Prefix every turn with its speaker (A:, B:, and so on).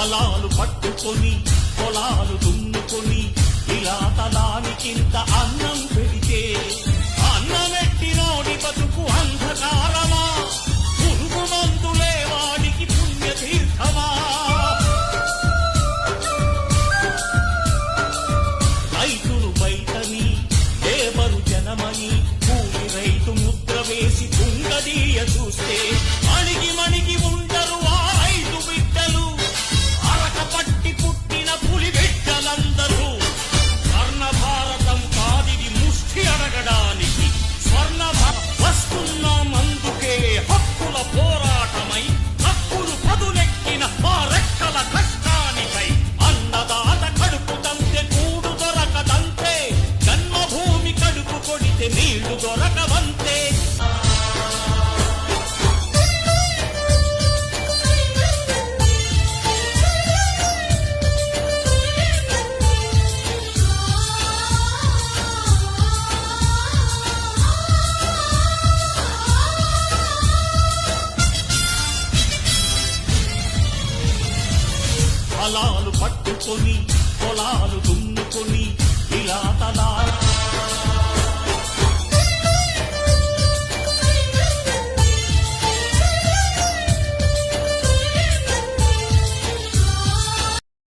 A: పొలాలు పట్టుకొని పొలాలు దున్నుకొని ఇలా తలానికింత అన్నం పెడితే అన్నమెట్టినోడి బతుకు అంధకారమా? పురుగు మందులే వాడికి పుణ్యతీర్థమా? రైతులు బయటని లేబరు జనమని కూలి రైతు ముద్ర వేసి పుంగదీయ చూస్తే అడిగి దొరకవంతే నీళ్ళు దొరకవంతే. పొలాలు పట్టుకొని పొలాలు